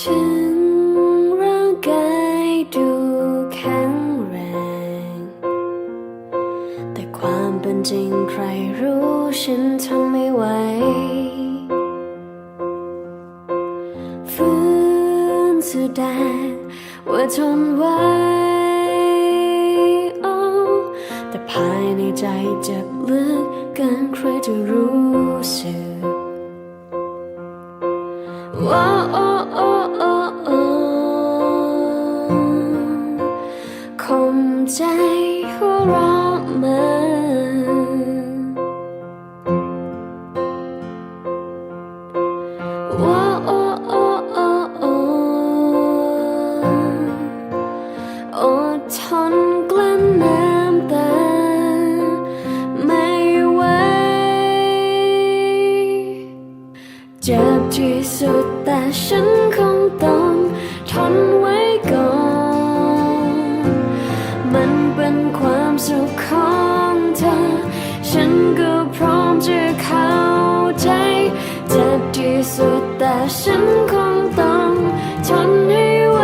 ถึงร่างกายดูแข็งแรง แต่ความเป็นจริงใครรู้ฉันทำไม่ไหวฟื้นแสดงว่าทนไว้แต่ภายในใจเจ็บลึกเกินใครจะรู้สึก คมใจหัวเราะมัน เจ็บที่สุดแต่ฉันคงต้องทนไว้ก่อน มันเป็นความสุขของเธอ ฉันก็พร้อมจะเข้าใจ เจ็บที่สุดแต่ฉันคงต้องทนให้ไหว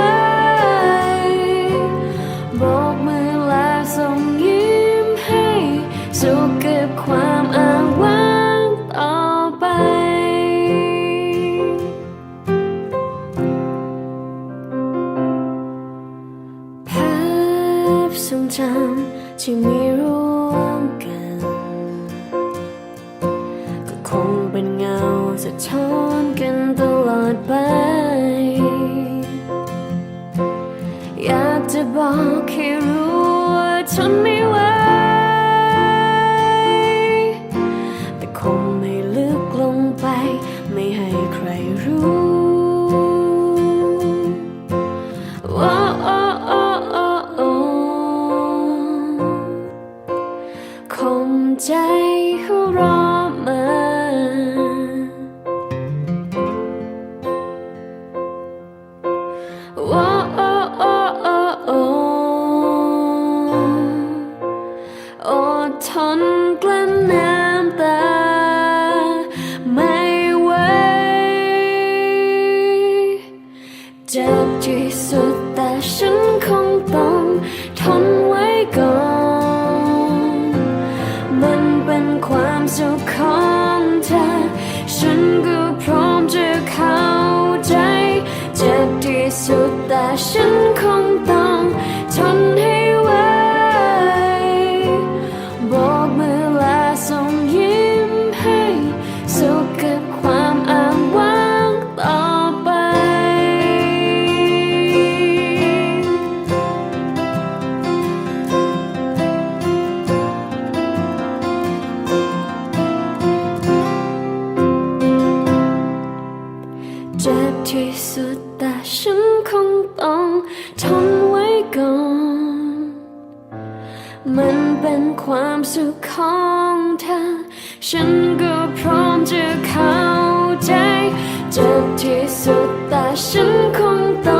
โบกมือลาส่งยิ้มให้สุขกับความอา จำที่มีร่วมกัน ก็คงเป็นเงาสะท้อนกันตลอดไป อยากจะบอกให้รู้ว่าทนไม่ไหว ใจเขาราะมันว้าโอ้โอ้โอ้โอ้อดทนกลั้น สุดแต่ฉันคงต้อง เจ็บที่สุดแต่ฉันคงต้องทนไว้ก่อน มันเป็นความสุขของเธอ ฉันก็พร้อมจะเข้าใจ เจ็บที่สุดแต่ฉันคงต้อง